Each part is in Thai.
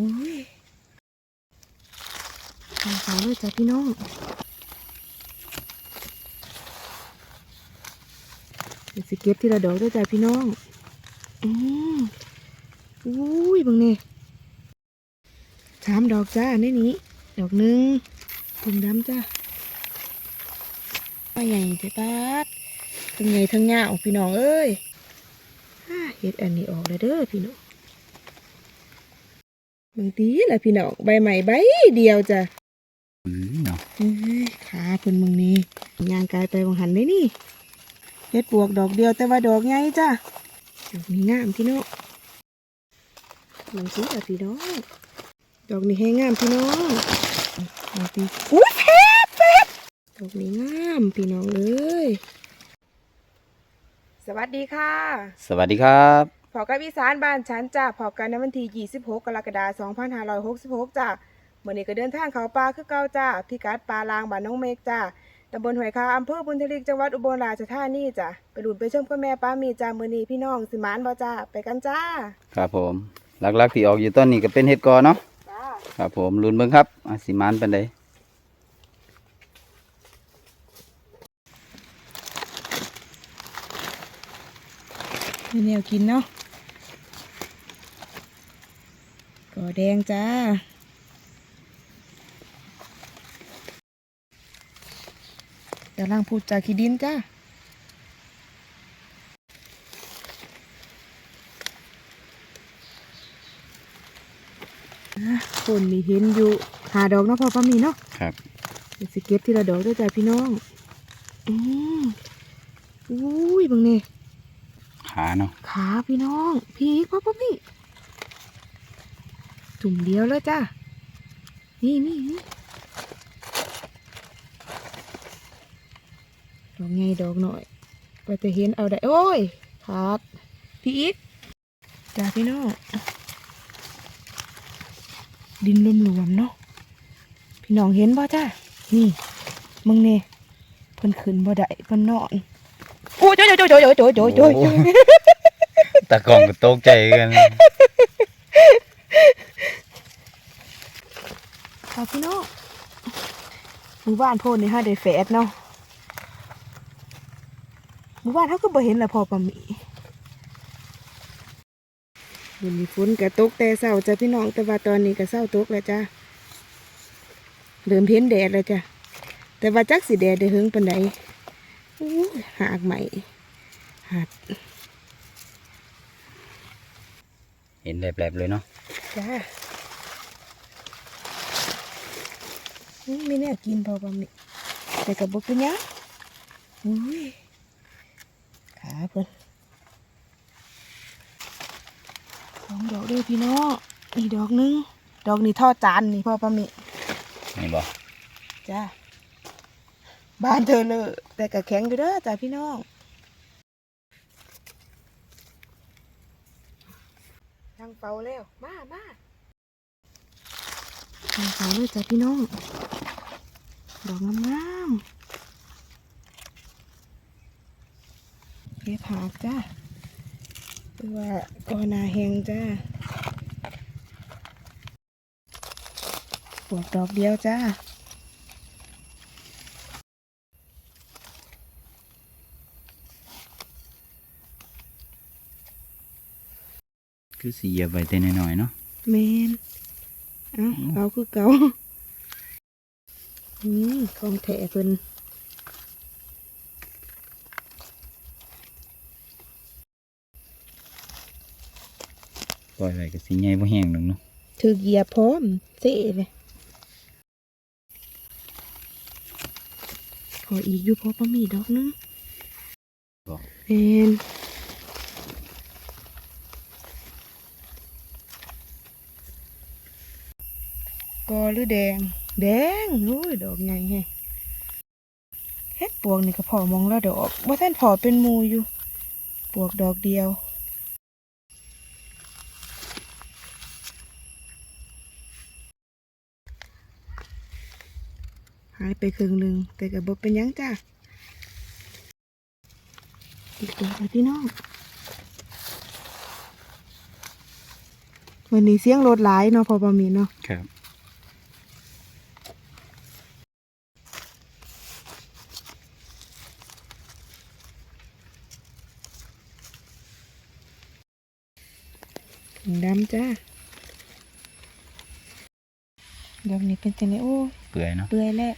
อุ้ยทางเขาเลยจ้ะพี่น้องเดี๋ยสิเก็บทีละดอกด้วยจ้ะพี่น้อง อืมอุ้ยบังเนี่ยสามดอกจ้าในนี้ ดอกหนึ่งถุงดำจ้าไปใหญ่เจ้าปาดทั้งใหญ่ทั้งยาวพี่น้องเอ้ยฮ่าเฮ็ดอันนี้ออกแล้วเด้อพี่น้อง บางทีแหละพี่น้องใบใหม่ใบเดียวจ้ะอืมเนาะเอ้ยขาเพิ่นมึงนี่ยางกายไปบางหันเลยนี่เฮ็ดปวกดอกเดียวแต่ว่าดอกใหญ่จ้ะดอกนี้งามพี่น้องลองสิอะพี่น้องดอกนี้แห้งงามพี่น้องดอกนี้อุ้ยแพบแพบดอกนี้งามพี่น้องเอ้ยสวัสดีค่ะ สวัสดีครับ พอกับอีสานบ้านฉันจ้าพอกันในวันที่26 กรกฎาคม2566จ้าเมื่อนี้ก็เดินทางเขาป่าคือเก่าจ้าพิกัดปลาลางบ้านน้องเมฆจ้าตำบลหอยคาอำเภอบุญทลิกจังหวัดอุบลราชธานีจ้าไปดูดไปชมกับแม่ป้ามีจ้ามื้อนี้พี่น้องสิหมานบ่จ้าไปกันจ้า ครับผมหลักๆที่ออกอยู่ต้นนี้ก็เป็นเห็ดกอเนาะจ้าครับผมลุ้นเบิ่งครับอาสิมานเป็นไดมีแนวกินเนาะ ก็แดงจ้ากำลังพูดจากขี้ดินจ้าอะคนนี่เห็นอยู่หาดอกเนาะพอป้ามีเนาะ ครับเดี๋ยวสิเก็บทีละดอกด้วยจ้ะพี่น้อง อืมอุ้ยเบังเนี่ยขาเนาะ ขาพี่น้อง พี่พ่อป้ามี ถุงเดียวแล้วจ้านี่นี่นี่ดอกไงดอกหน่อยไปจะเห็นเอาได้ โอ้ยพาดพี่อีกจ้าพี่น้องดินรวมๆเนาะพี่น้องเห็นบ่จ้านี่มึงเนี่เพิ่นขึ้นบ่ได้เพิ่นนอนโอ้ยโอ้ยโอ้ยโอ้ยโอ้ยโอ้ยโอ้ยตะกองก็ตกใจกัน ครับพี่น้องหมู่บ้านโพนนี่ฮะได้แฝดเนาะหมู่บ้านเขาก็บ่เห็นละพอปะหมีวันนี้ฝนกระตกแต่เช้าจ้ะพี่น้องแต่ว่าตอนนี้ก็เช้าตกแล้วจ้ะเริ่มเห็นแดดแล้วจ้ะแต่ว่าจักสิแดดได้หึงปานใดอู้ยหากใหม่หัดเห็นแหลบๆเลยเนาะจ้า มไม่แน่กินพอปะหมีแต่กับบุกเป็นหยังอุ้ยขาเพิ่นสองดอกเด้วยพี่น้องอีกดอกหนึง ดอกนี้ทอดจานนี่พ่อปะหมีนี่บ่จ้าบ้านเธอเลยแต่กะแข็งอยู่เด้อจ้าพี่น้องทางเฝ้าแล้ว มามา ทางเฝ้าเลยจ้าพี่น้อง ดอกงามๆเก็บหากจ้าหรือว่ากอนาแหงจ้าปวดดอกเดียวจ้าคือสีเหยียบไว้แต่น้อยๆเนาะเมนเอาเอาคือเก่าอืมของแถเพิ่นปล่อยไว้ก็สิใหญ่บ่แห้งดอกเนาะถือเหยียบพร้อมเซ่เลยพออีกอยู่พอประมีดอกนึงบ่เมน กอหรือแดง แดงอุ้ยดอกไงแฮะเฮ็ดปวกนี่ก็พอมองแล้วดอกว่าท่านพอเป็นมูอยู่ ปวกดอกเดียวหายไปครึ่งหนึ่งแต่กับบเป็นยังจ้าอีกตัวเลยพี่น้องวันนี้เสียงรถหลายเนาะพอประมีเนาะครับ ถุงดำ จ้าดอกนี้เป็นจังไงโอ้ยเปื่อยเนาะเปื่อยแล้ว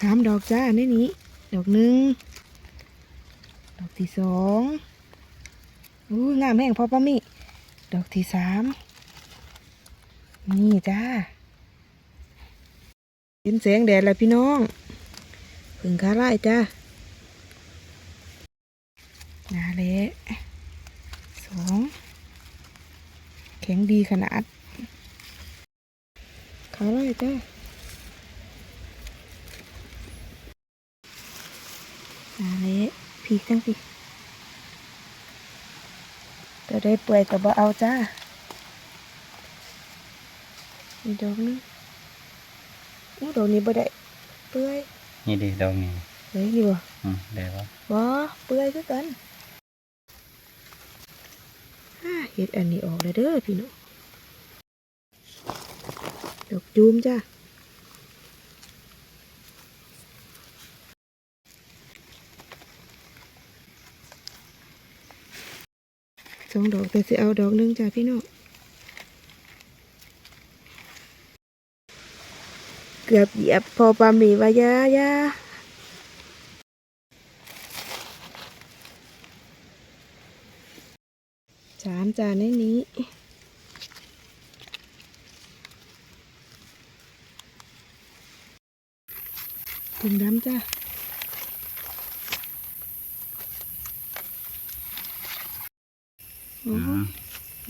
สามดอกจ้าในนี้ ดอกหนึ่งดอกที่สองอู้งามแห้งพอปะมิดอกที่สามนี่จ้า เห็นแสงแดดแล้วพี่น้องผึ่งคาไล่จ้านาเละสองแข็งดีขนาดขาไล่จ้านาเละพีกทั้งพีจะได้เปื่อยกับบ่เอาจ้าอีกดอกหนึงโอ้ดอกนี้บ่ได้เปื่อยนี่ดิดอกนี้เฮ้ยนี่บ่อืมได้ปะบ่เปื่อยคือกันอ่า เฮ็ดอันนี้ออกเลยเด้อพี่น้องดอกจูมจ้าสองดอกแต่สิเอาดอกนึงจ้าพี่น้องเกือบเหยียบพอปลาหมีวายายา สาม จานในนี้ ถุงดำจ้าโอ้อืโหม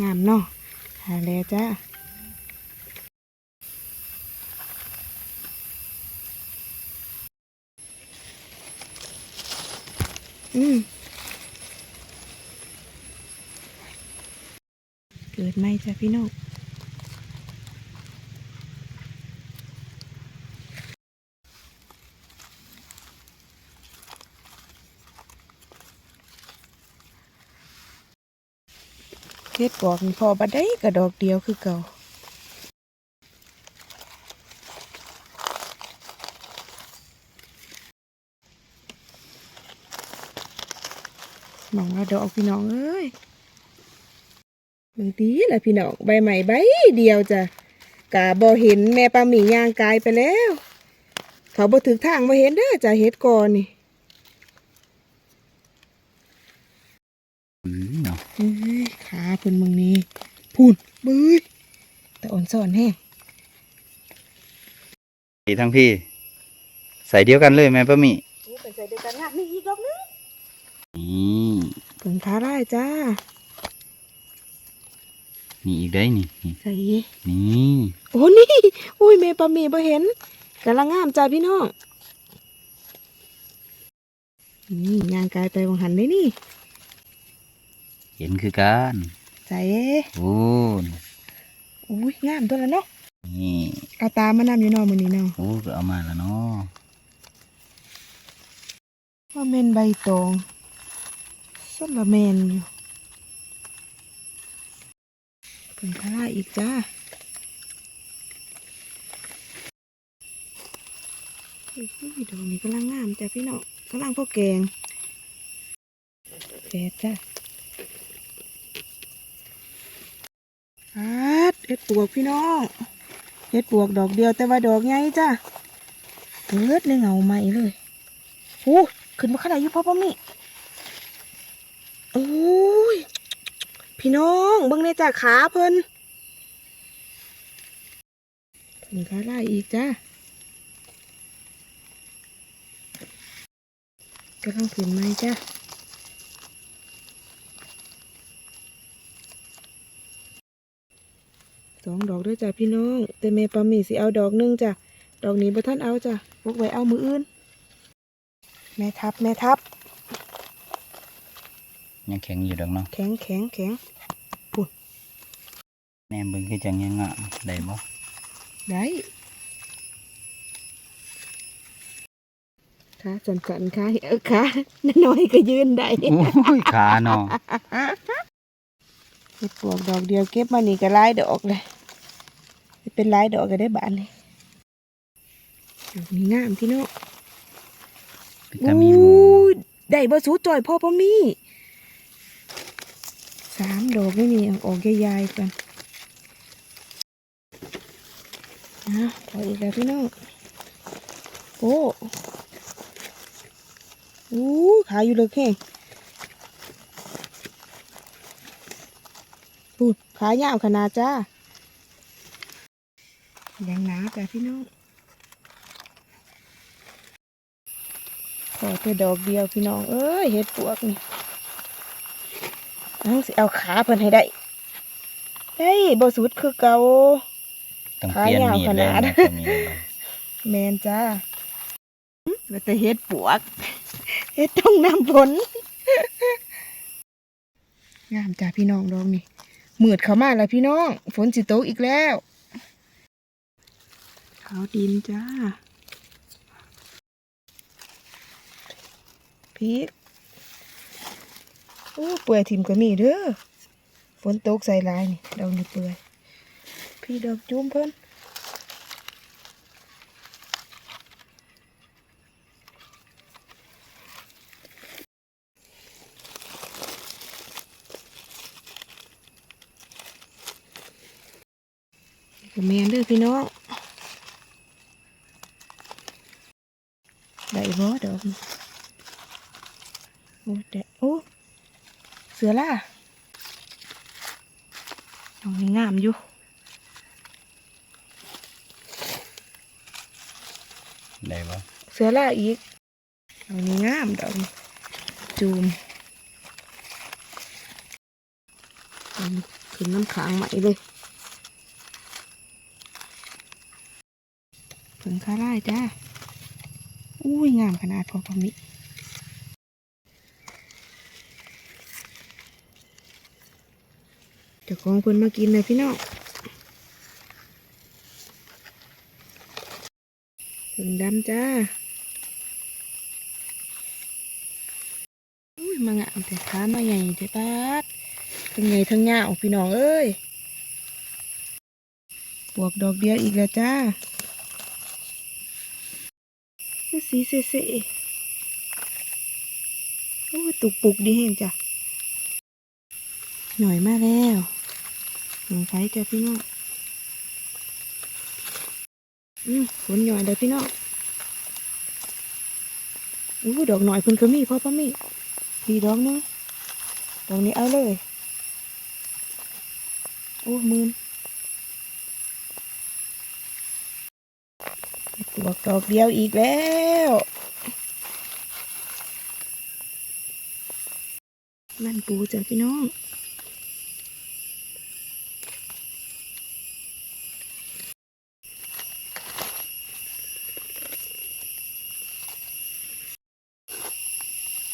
งามเนาะหาแล้วจ้าอืม เกิดไหมจ้ะพี่น้องเฮ็ดบอกพอบัดได้กระดอกเดียวคือเก่าหมองว่าดอกพี่น้องเอ้ย บางทีแหละพี่น้องใบใหม่ใบเดียวจ้ะกะบ่เห็นแม่ปลาหมีย่างกายไปแล้ว เขาบ่ถึกทางบ่เห็นเด้อจ้ะเฮ็ดก่อนนี่อืมเนาะเอ้ยขาเพิ่นมึงนี่พูนบึ้ยแต่อ่อนสอนแฮงพี่ทั้งพี่ ใส่เดียวกันเลยแม่ป้าหมีโอ้ไปใส่เดียวกันงามนี่อีกดอกนึงนี่เพิ่นขาได้จ้า นี่อีกได้นี่นี่ใส่นี่โอ้นี่อุ้ยแม่ปลาหมีบ่เห็นกำลังงามจ้าพี่น้องนี่ย่างกายไปวังหันได้นี่ เห็นคือกันใส่โอ้นอุ้ยงามตัวละเนาะนี่เอาตามมานำอยู่เนอมือนี้เนาะโอ้ก็เอามาแล้วเนาะว่าเมนใบตองสละเมนอยู่ เป็นคาราอีกจ้าดอกนี้กำลังงามจ้ะพี่น้องกำลังพวกแกงแปดจ้ะอาดเฮ็ดปวกพี่น้องเฮ็ดปวกดอกเดียวแต่ว่าดอกใหญ่จ้ะเกิดในเงาใหม่เลยโอ้ขึ้นมาขนาดยู่พ่อป้ามิโอ้ย พี่น้องเบิ่งในจากขาเพิ่นถึงขาไล่อีกจ้ากำลังขึ้นไหมจ้าสองดอกด้วยจ้ะพี่น้อง แต่แม่ปามีสิเอาดอกหนึงจ้ะดอกนี้บ่ท่านเอาจ้ะพวกไว้เอามืออื่น แม่ทับ แม่ทับ ยังแข็งอยู่ดอกเนาะแข็งแข็งแข็งแม่เบิ่งคือจังยังอะได้บ่ได้ขาสันๆขาเออขาน้อยๆก็ยืนได้โอ้ยขาเนาะเห็ดปวกดอกเดียวเก็บมานี่ก็หลายดอกเลยเป็นหลายดอกก็ได้บานเลยดอกนี้งามที่เนาะเป็นตามีหมูอู้ยได้บ่สูจ่อยพ่อพ่อมี สามดอกนี่นี่เอออกใหญ่ๆกันนะเออีกแล้วพี่น้อง โอ้อู้ขายอยู่เลยแค่พูดขายาวขนาดจ้ายังหนาจ้ะพี่น้องขอแต่ดอกเดียวพี่น้อง เอ้ยเห็ดปวกนี่ เอาสิเอาขาเพิ่นให้ได้เฮ้ยบ่สุดคือเก่า ต้องเปลี่ยนมีดเลยขายาวขนาดนะตามีแมนจ้าแล้วแต่เห็ดปวกเห็ดต้องน้ำฝนงามจ้าพี่น้องดอกนี่มืดเข้ามาแล้วพี่น้อง ฝนสิตกอีกแล้วขาวดินจ้าพริกโอ้เปื่อยทิมก็มีเด้อฝนตกใส่ลายนี่ดอกนี่เปื่อยพี่ดอกจุ้มเพิ่นก็แมนเด้อพี่น้องได้บ่ดอกนี่โอ้แต่โอ้ เสือล่ะดอกนี้งามอยู่ได้บ่เสือล่าอีกดอกนี้งามดอกนี้จูมเอาขึ้นน้ำค้างใหม่เลยผึ่งข้าไล่จ้า อุ้ยงามขนาดพอพอมิ เดี๋ยวของเพิ่นมากินเลยพี่น้องผึ่งดำจ้าอุ้ยมางามแต่ขามาใหญ่แต่ปาดทั้งใหญ่ทั้งยาวพี่น้องเอ้ยบวกดอกเดียวอีกแล้วจ้าคือสีเสะๆโอ้ยตุกปุกดีแห้งจ้ะหน่อยมาแล้ว หนึ่งไฟจ้ะพี่น้องอืมฝนหน่อยเลยพี่น้องอู้ดอกหน่อยเพิ่นก็มีพ่อพ่อมีดีดอกนึงดอกนี้เอาเลย โอ้มืนเห็ดปวกดอกเดียวอีกแล้วนั่นปูจ้ะพี่น้อง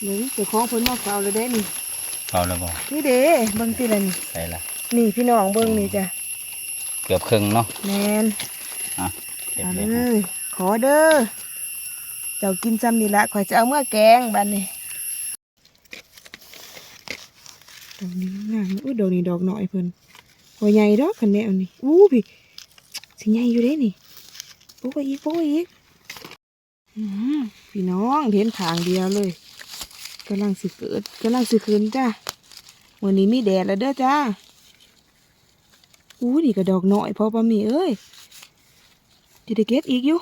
เดี๋ยวเจ้าของเพิ่นมาเฝ้าเลยเด้นี่เฝ้าแล้วบ่นี่เด้เบิ่งติละนี่ใส่ละนี่พี่น้องเบิ่งนี่จ้ะเกือบครึ่งเนาะแมนอะเก็บเอาเลเลยยขอเด้อ เจ้ากินซ้ำนี่ละข่อยจะเอาเมื่อแกงบัดนี้ดอกนี้งามอุ้ยดอกนี้ดอกน้อยเพิ่นหัวใหญ่ดอกคันแนวนี่อู้พี่สิใหญ่อยู่เด้นี่โป๊กไปอีกโป๊กไปอีกอื้อหือพี่น้องเห็นทางเดียวเลย กำลังสิเกิดกำลังสิขึ้นจ้าวันนี้มีแดดแล้วเด้อจ้าอู้นี่ก็ดอกน้อยพอปะมีเอ้ยจะได้เก็บอีกอยู่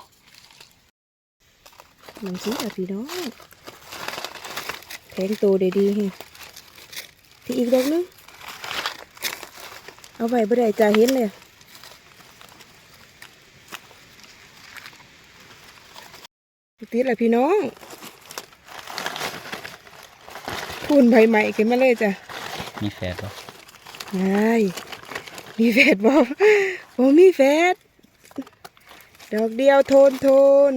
หนังสืออะพี่น้องแทงตัวได้ดีเฮงที่อีกดอกนึงเอาไว้บ่ได้จะเห็นเลยติดละพี่น้อง พูนใบใหม่ขึ้นมาเลยจ้ะมีแฟดบ่ไอ้มีแฟดบ่บ่มีแฟดดอกเดียวโทนโทน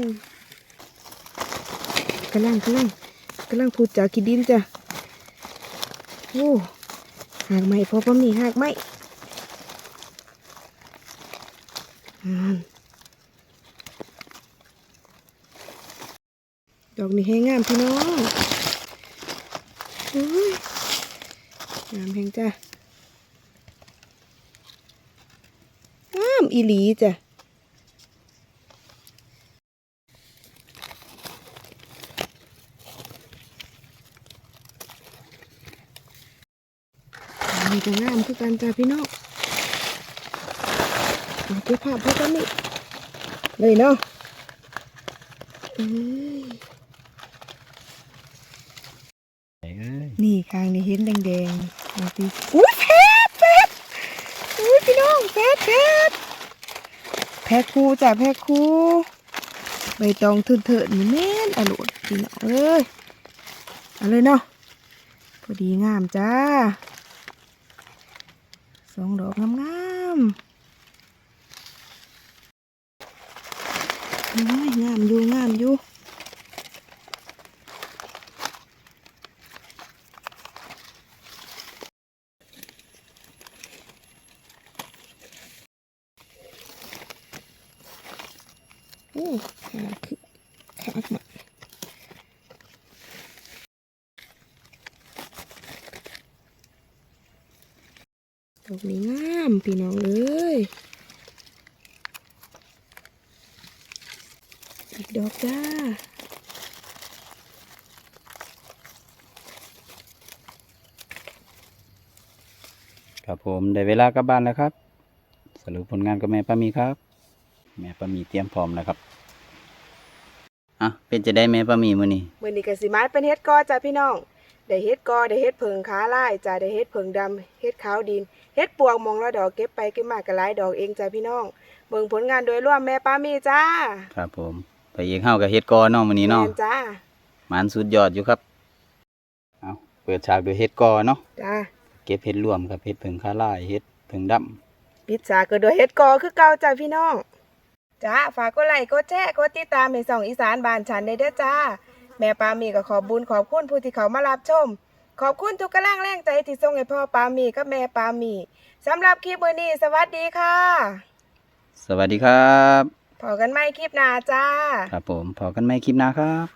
กำลังกำลังกำลังพูดจากกินดินจ้ะโอ้หากไม่พอปะมีหากไม่อ่าดอกนี้ให้งามพี่น้องอุ้ย งามแพงจ้ะงามอีหลีจ้ะีก็งามคือการจ้าพี่น้องเก็บภาพเพื่อกันนี่เลยเนาะ เอ้ยนี่ข้างนี้เห็นแดงๆมาตีอุ้ยแพทแพทอุ้ยพี่น้องแพทแพทแพทคูจ้ะแพทคูใบตองเถิดๆนี่แม่นอร่อยพี่น้องเอ้ยเอาเลยเนาะพอดีงามจ้าสองดอกงามๆโอ้ยงามอยู่งามอยู่ โอ้ขาคือขาหมาดอกนี้งาม พี่น้องเอ้ยอีกดอกจ้าครับผมได้เวลากลับบ้านแล้วครับ สรุปผลงานกับแม่ป้ามีครับ แม่ป้ามีเตรียมพร้อมแล้วครับอะเป็นจะได้แม่ป้ามีมื้อนี้มื่อนี้ก็สิมาเป็นเฮ็ดกอจ้าพี่น้อง ได้เฮ็ดกอได้เฮ็ดเพิงขาลายจ้าได้เฮ็ดเพิงดำเฮ็ดขาวดินเฮ็ดปวกมองละดอกเก็บไปเก็บมาก็หลายดอกเองจ้าพี่น้องเบิ่งผลงานโดยรวมแม่ป้ามีจ้า ครับผม ไปเอกเฮากับเฮ็ดกอเนาะมื้อนี้เนาะแม่จ้าหมันสุดยอดอยู่ครับเอาเปิดฉากด้วยเฮ็ดกอเนาะจ้าเก็บเฮ็ดรวมกับเฮ็ดผึ่งคาลายเฮ็ดผึ่งดำปิดฉากก็โดยเฮ็ดกอคือเก่าจ้าพี่น้องจ้าฝากกดไลค์กดแชร์กดติดตามให้ส่องอีสานบ้านฉันได้เด้อจ้า แม่ปามีก็ขอบบุญขอบคุณผู้ที่เขามารับชม ขอบคุณทุกกำลังแรงใจที่ส่งให้พ่อปามีกับแม่ปามีสำหรับคลิปมื้อนี้สวัสดีค่ะสวัสดีครับ พอกันใหม่คลิปหน้าจ้า ครับผมพอกันใหม่คลิปหน้าครับ